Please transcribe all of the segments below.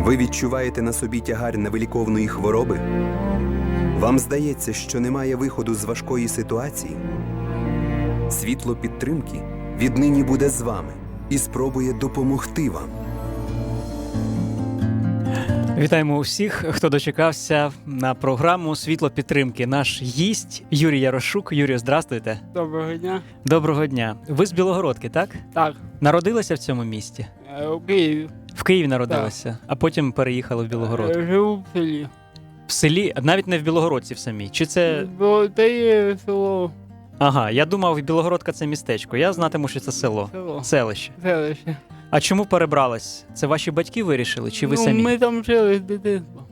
Ви відчуваєте на собі тягар невиліковної хвороби? Вам здається, що немає виходу з важкої ситуації? Світло підтримки віднині буде з вами і спробує допомогти вам. Вітаємо усіх, хто дочекався на програму Світло підтримки. Наш гість Юрій Ярошук. Юрію, здрастуйте. Доброго дня. Доброго дня. Ви з Білогородки, так? Так, Народилися в цьому місті? е, у Києві. В Києві народилися, а потім переїхали в Білогородку. Е, Живу в селі. В селі, навіть не в Білогородці в самій. Чи це. Бо це є село. Ага, я думав, Білогородка це містечко. Я знатиму, що це село. Село. Селище. Селище. А чому перебрались? Це ваші батьки вирішили, чи ви ну, самі? Ми там жили з дитинства.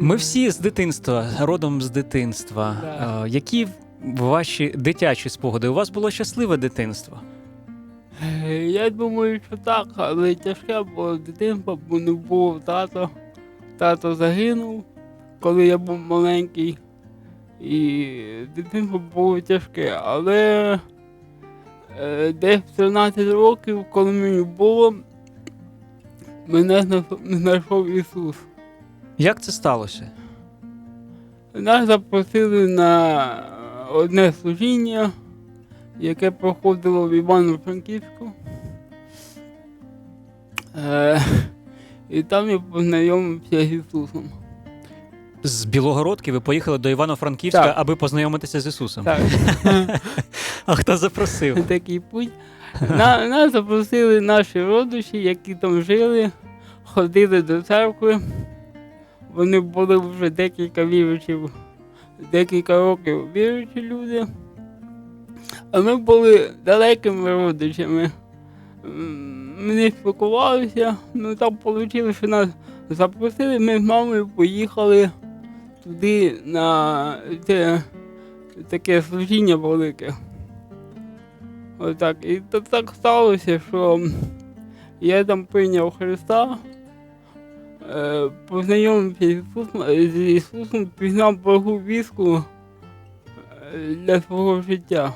Ми всі з дитинства, родом з дитинства. Да. Е, які ваші дитячі спогади? У вас було щасливе дитинство? Е, Я думаю, що так, але тяжке було дитинство, бо не було тата. Тато загинув, коли я був маленький. І дитинство було тяжке. Але е, десь в 13 років, коли мені було, мене знайшов Ісус. Як це сталося? Нас запросили на одне служіння, яке проходило в Івано-Франківську. Е, і там я познайомився з Ісусом. З Білогородки ви поїхали до Івано-Франківська, Так. аби познайомитися з Ісусом. Так, А хто запросив? такий путь. На, нас запросили наші родичі, які там жили, ходили до церкви. Вони були вже декілька віруючих, декілька років віруючі люди. А ми були далекими родичами. Ми не спілкувалися, ну так вийшло, що нас запросили, ми з мамою поїхали туди на те, таке служіння велике. Отак. І то так сталося, що я там прийняв Христа, е, познайомився з Ісусом, з Ісусом, пізнав Богу віску е, для свого життя.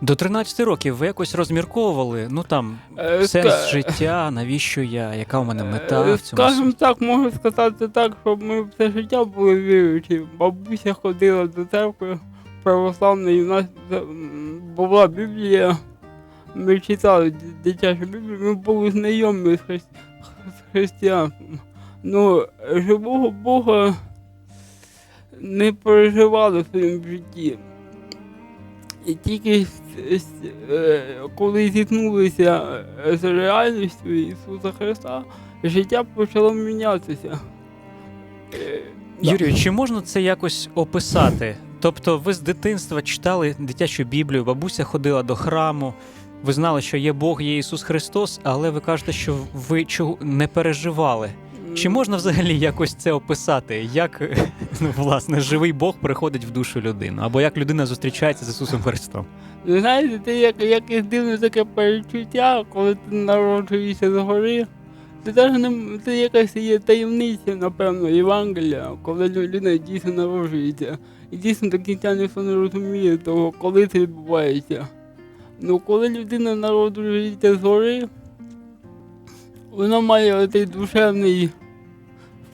До 13 років ви якось розмірковували, ну там Е, сенс життя, навіщо я, яка у мене Е, мета в цьому Скажімо так, можу сказати так, щоб ми все життя були віруючі. Бабуся ходила до церкви православної, у нас була Біблія. Ми читали дитячу Біблію, ми були знайомі з, христи... з християнством. Ну, живого Бога не переживали в своєму житті. І тільки е, коли зіткнулися е, з реальністю Ісуса Христа, життя почало мінятися. Е. Юрію, чи можна це якось описати? Тобто, ви з дитинства читали дитячу Біблію, бабуся ходила до храму, ви знали, що є Бог, є Ісус Христос, але ви кажете, що ви не переживали. Чи можна взагалі якось це описати? Як ну, власне живий Бог приходить в душу людину? Або як людина зустрічається з Ісусом Христом? Знаєте, це як, якесь дивне таке перечуття, коли ти народжуєшся згори. Це теж не це якась є таємниця, напевно, Євангелія, коли людина дійсно народжується. І дійсно до кінця ніхто не розуміє того, коли це відбувається. Ну, коли людина народжується згори, вона має цей душевний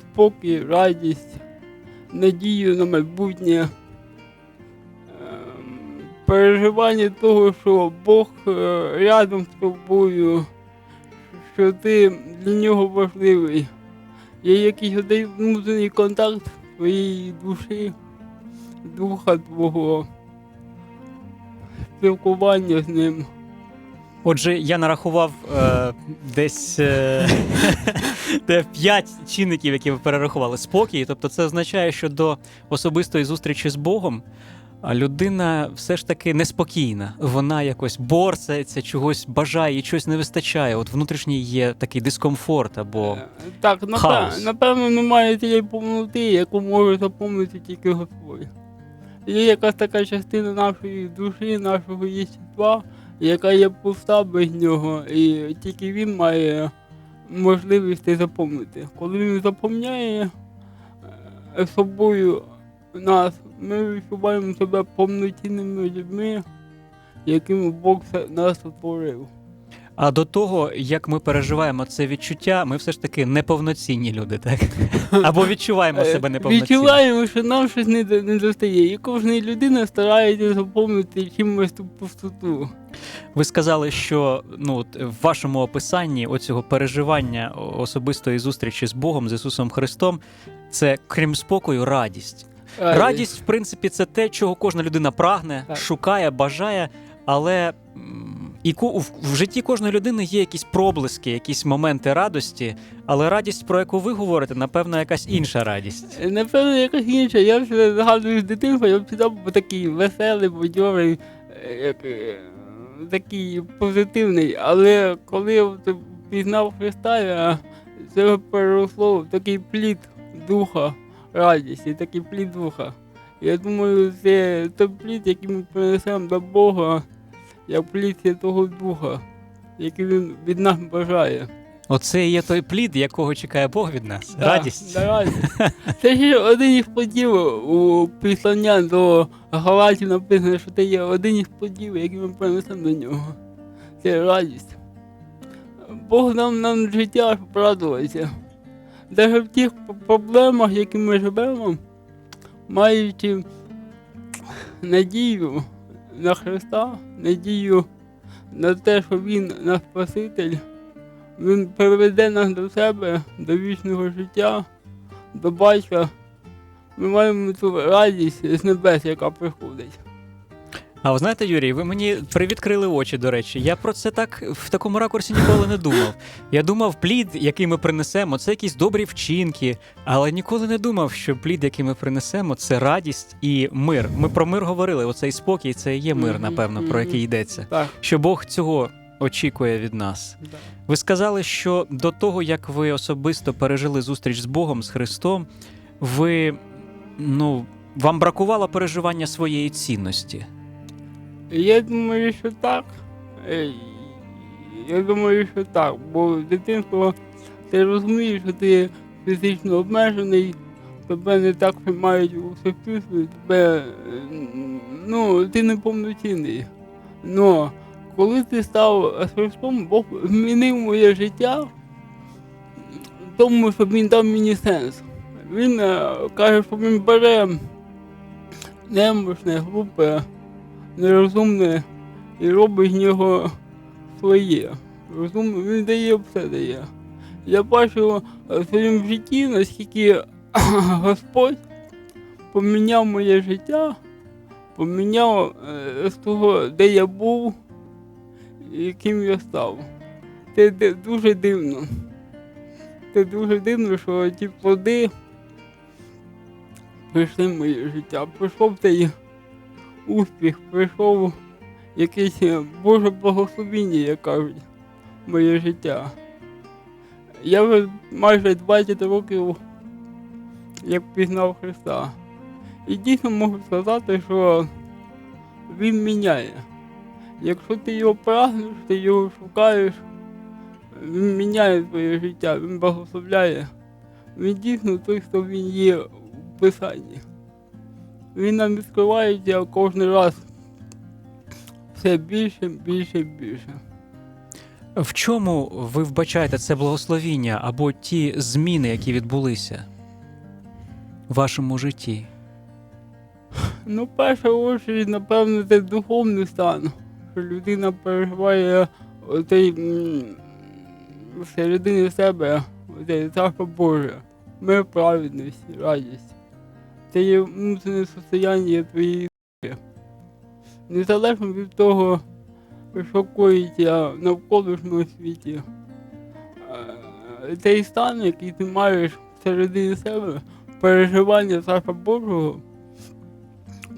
спокій, радість, надію на майбутнє. Переживання того, що Бог е, рядом з тобою, що ти для нього важливий. Є якийсь один внутрішній контакт твоєї душі, духа твого, спілкування з ним. Отже, я нарахував е, десь е, п'ять чинників, які ви перерахували. Спокій. Тобто, це означає, що до особистої зустрічі з Богом людина все ж таки неспокійна. Вона якось борсається, чогось бажає, їй щось не вистачає. От внутрішній є такий дискомфорт або Е, Так, хаос. напевно, немає тієї повноти, яку може заповнити тільки Господь. Є якась така частина нашої душі, нашого єства, яка є пуста без нього, і тільки він має можливість це заповнити. Коли він заповняє е, собою нас, ми відчуваємо себе повноцінними людьми, якими Бог нас створив. А до того, як ми переживаємо це відчуття, ми все ж таки неповноцінні люди, так? Або відчуваємо себе Е, неповноцінно. Відчуваємо, що нам щось не, не достає. І кожна людина старається заповнити чимось ту пустоту. Ви сказали, що ну от в вашому описанні оцього переживання особистої зустрічі з Богом, з Ісусом Христом, це крім спокою, радість. Радість, в принципі, це те, чого кожна людина прагне, Так. шукає, бажає, але і в, житті кожної людини є якісь проблиски, якісь моменти радості, але радість, про яку ви говорите, напевно, якась інша радість. Е, Напевно, якась інша. Я все згадую з дитинства, я завжди був такий веселий, бадьорий, е, як, е, такий позитивний. Але коли я пізнав Христа, я це переросло в такий плід духа, радісті, такий плід духа. Я думаю, це той плід, який ми принесемо до Бога, як плід Святого Духа, який він від нас бажає. Оце і є той плід, якого чекає Бог від нас. Да, Радість. Да, радість. Це ще один із плодів у післання до Галатів написано, що це є один із плодів, який ми принесемо до нього. Це радість. Бог нам нам життя щоб Навіть в тих проблемах, які ми живемо, маючи надію на Христа, надію на те, що Він наш Спаситель, він приведе нас до себе, до вічного життя, до батька. Ми маємо ту радість з небес, яка приходить. А ви знаєте, Юрій, ви мені привідкрили очі, до речі. Я про це так в такому ракурсі ніколи не думав. Я думав, плід, який ми принесемо, це якісь добрі вчинки, але ніколи не думав, що плід, який ми принесемо, це радість і мир. Ми про мир говорили. Оцей спокій це і є мир, напевно, про який йдеться. Так, Що Бог цього очікує від нас. Ви сказали, що до того, як ви особисто пережили зустріч з Богом, з Христом, ви ну, вам бракувало переживання своєї цінності. Я думаю, що так. Е, Я думаю, що так. Бо дитинство ти розумієш, що ти фізично обмежений, тебе не так приймають у суспільстві, тебе е, ну, ти неповноцінний. Но коли ти став Христом, Бог змінив моє життя тому, що він дав мені сенс. Він е, каже, що він бере немощне, глупе, нерозумне і робить з нього своє. Розум, він дає все дає. Я бачу в своєму житті, наскільки Господь поміняв моє життя, поміняв е, з того, де я був яким я став. Це дуже дивно. Це дуже дивно, що ті плоди прийшли в моє життя. Прийшов цей успіх, прийшов якесь е, Боже благословіння, як кажуть, моє життя. Я вже майже 20 років як пізнав Христа. І дійсно можу сказати, що Він міняє. Якщо ти його прагнеш, ти його шукаєш, він міняє твоє життя, він благословляє. Він дійсно той, хто він є в Писанні. Він нам відкривається кожен раз все більше, більше, більше. В чому ви вбачаєте це благословіння або ті зміни, які відбулися в вашому житті? Ну, в першу очередь, напевно, це духовний стан, що людина переживає оцей всередині себе, оцей царство Боже, мир праведність, радість. Це є внутрішнє состояння твоєї душі. Незалежно від того, що коїться навколишньому світі. Е, Цей стан, який ти маєш всередині себе, переживання царства Божого,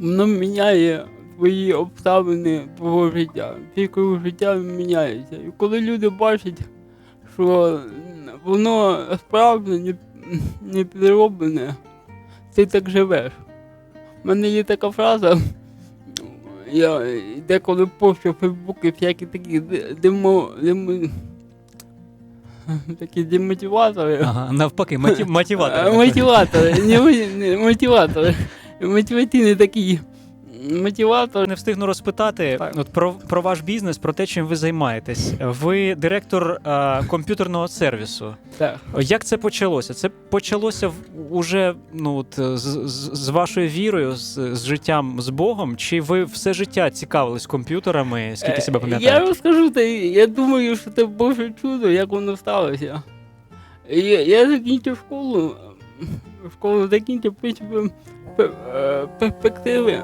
воно міняє твої обставини твого життя. Тільки життя міняється. І коли люди бачать, що воно справжнє, не, не підроблене, ти так живеш. У мене є така фраза, я деколи пощу в Фейсбуці всякі такі димо, демо, такі демотиватори. Ага, навпаки, мотиватори. мотиватор. Мотиватори, не, не мотиватори. Мотиваційний такий мотиватор. Не встигну розпитати Так. от про, про ваш бізнес, про те, чим ви займаєтесь. Ви директор е, комп'ютерного сервісу. Так. Як це почалося? Це почалося уже ну, от, з, з, з вашою вірою, з, з життям з Богом? Чи ви все життя цікавились комп'ютерами, скільки себе Е, Я пам'ятаєте? розкажу, та я думаю, що це Боже чудо, як воно сталося. Я, я закінчив школу, школу закінчив, в принципі, е, перспективи.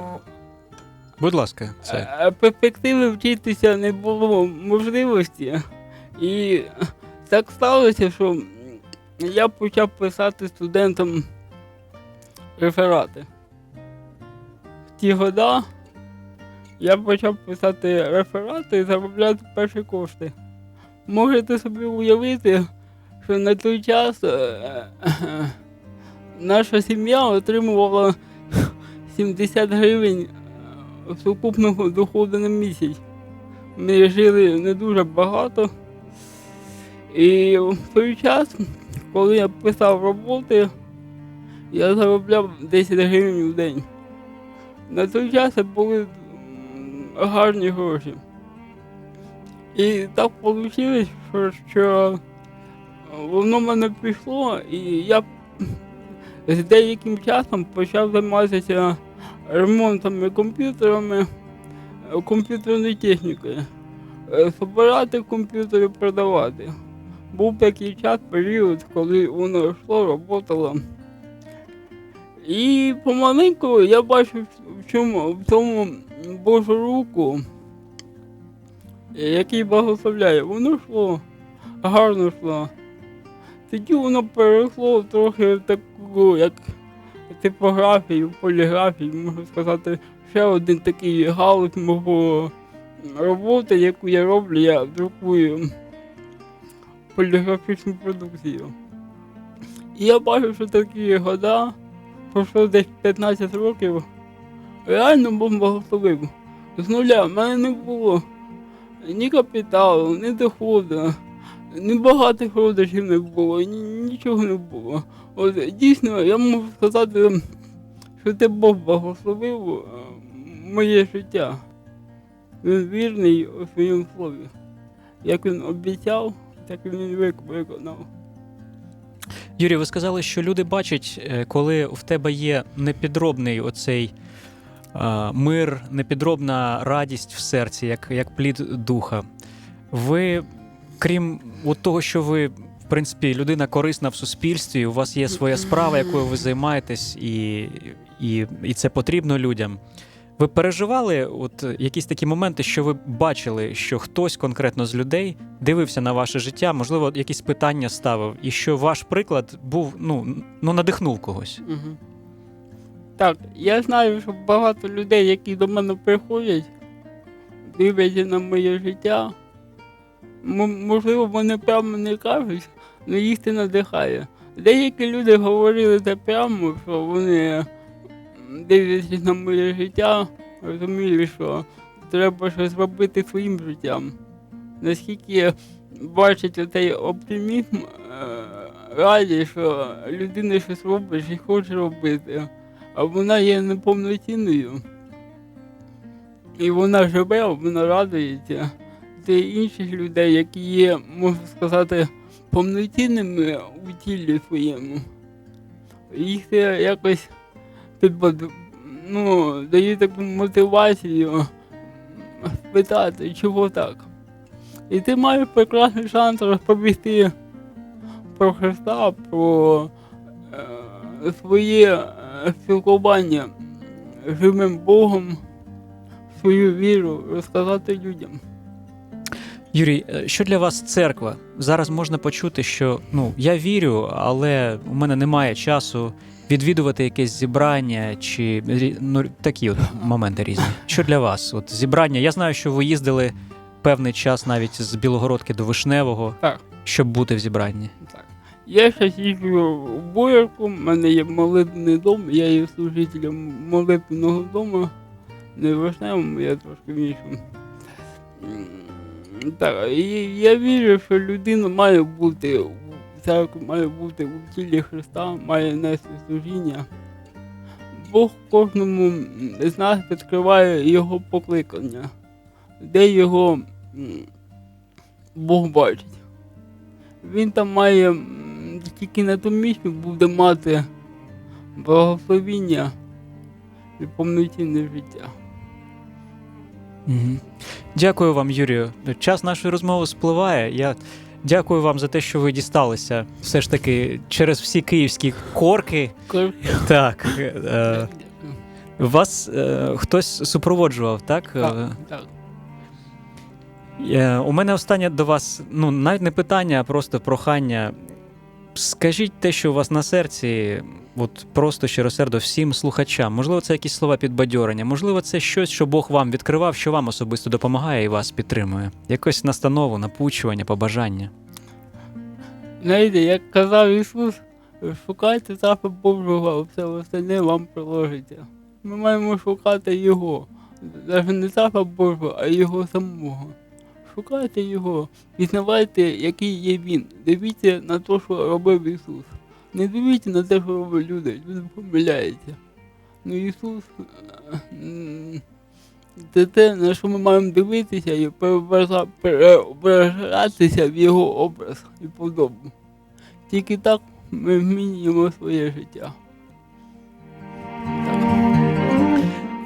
Будь ласка, це. Е, Перспективи вчитися не було можливості. І так сталося, що я почав писати студентам реферати. В ті года я почав писати реферати і заробляти перші кошти. Можете собі уявити, що на той час е, наша сім'я отримувала 70 гривень е, сукупного доходу на місяць. Ми жили не дуже багато. І в той час, коли я писав роботи, я заробляв 10 гривень в день. На той час це були гарні гроші. І так вийшло, що, воно мене пішло, і я з деяким часом почав займатися ремонтами комп'ютерами, е, комп'ютерною технікою. Е, Собирати комп'ютери, продавати. Був такий час, період, коли воно йшло, роботало. І помаленьку я бачив в чому в цьому Божу руку, який благословляє. Воно йшло, гарно йшло. Тоді воно перейшло трохи в таку, як типографію, поліграфію, можна сказати, ще один такий галузь мого роботи, яку я роблю, я друкую поліграфічну продукцію. І я бачу, що такі года, пройшло десь 15 років, реально Бог благословив. З нуля в мене не було ні капіталу, ні доходу, ні багатих родичів не було, ні, нічого не було. От дійсно, я можу сказати, що це Бог благословив е, моє життя. Він вірний у своєму слові. Як він обіцяв, так він виконав. Юрій, ви сказали, що люди бачать, е, коли в тебе є непідробний оцей е, мир, непідробна радість в серці, як, як плід духа. Ви, крім от того, що ви, в принципі, людина корисна в суспільстві, у вас є своя справа, якою ви займаєтесь, і, і, і це потрібно людям. Ви переживали от якісь такі моменти, що ви бачили, що хтось конкретно з людей дивився на ваше життя, можливо, якісь питання ставив, і що ваш приклад був ну, ну надихнув когось. Угу. Так, я знаю, що багато людей, які до мене приходять, дивляться на моє життя. Можливо, вони прямо не кажуть, але їх це надихає. Деякі люди говорили це прямо, що вони дивлячись на моє життя, розуміли, що треба щось робити своїм життям. Наскільки бачать оцей оптимізм, е, раді, що людина щось робить і хоче робити, а вона є неповноцінною. І вона живе, вона радується. Це інших людей, які є, можна сказати, повноцінними у тілі своєму. Їх це якось підбод... ну, дає таку мотивацію спитати, чого так. І ти маєш прекрасний шанс розповісти про Христа, про е, своє е, спілкування з живим Богом, свою віру розказати людям. Юрій, е, що для вас церква? Зараз можна почути, що ну я вірю, але у мене немає часу відвідувати якесь зібрання чи ну, такі от моменти різні. Що для вас? От зібрання. Я знаю, що ви їздили певний час навіть з Білогородки до Вишневого, Так. щоб бути в зібранні. Так. Я зараз їжджу в Боярку, в мене є молитвений дом, я є служителем молитвеного дому, не в Вишневому, я трошки в іншому. Так, і я вірю, що людина має бути в церкві, має бути у тілі Христа, має нести служіння. Бог кожному з нас відкриває його покликання, де його Бог бачить. Він там має тільки на тому місці буде мати благословіння і повноцінне життя. Мгм. Дякую вам, Юрію. Час нашої розмови спливає. Я дякую вам за те, що ви дісталися все ж таки через всі київські корки. Кор- Так. Е, вас е, хтось супроводжував, так? Е, Так, так. Е, У мене останнє до вас, ну навіть не питання, а просто прохання. Скажіть те, що у вас на серці, от просто щиросердо всім слухачам. Можливо, це якісь слова підбадьорення, можливо, це щось, що Бог вам відкривав, що вам особисто допомагає і вас підтримує. Якось настанову, напучування, побажання. Знаєте, як казав Ісус, шукайте Царства Божого, а все остальне вам приложиться. Ми маємо шукати Його. Навіть не Царства Божого, а Його самого. Шукайте Його, пізнавайте, який є Він. Дивіться на те, що робив Ісус. Не дивіться на те, що роблять люди. Люди помиляються. Ну Ісус е, це те, на що ми маємо дивитися і переображатися в його образ і подобу. Тільки так ми змінюємо своє життя.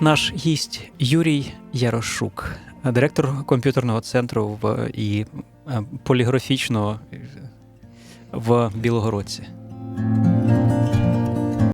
Наш гість Юрій Ярошук, директор комп'ютерного центру в, і е, поліграфічного в Білогородці.